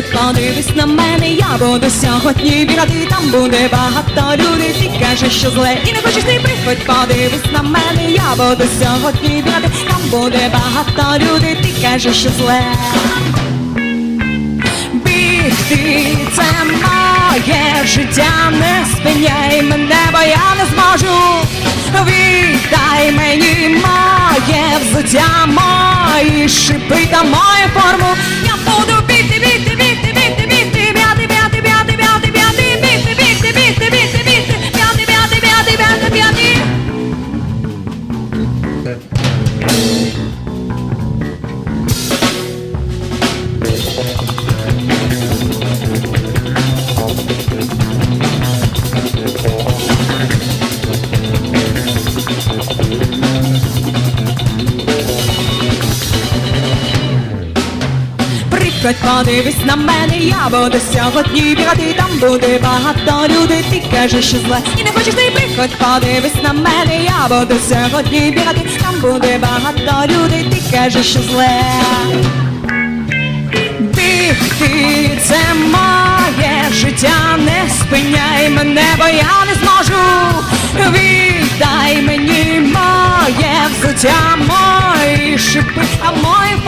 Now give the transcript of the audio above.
Приходь, подивись на мене, я буду сьогодні бігати, там буде багато людей, ти кажеш, що зле, і не хочеш ти приходь, подивись на мене, я буду сьогодні бігати, там буде багато людей, ти кажеш, що зле. Бігти це моє життя, не спиняй мене, бо я не зможу. Віддай мені моє взуття, мої шипи та мою форму. Приходь, подивись на мене, я буду сьогодні бігати, там буде багато людей, ти кажеш, що зле, і не хочеш ти приходь, подивись на мене, я буду сьогодні бігати, там буде багато людей, ти кажеш, що зле. Бігти це моє життя, не спиняй мене, бо я не зможу. Віддай мені моє взуття, мої шипи, а мої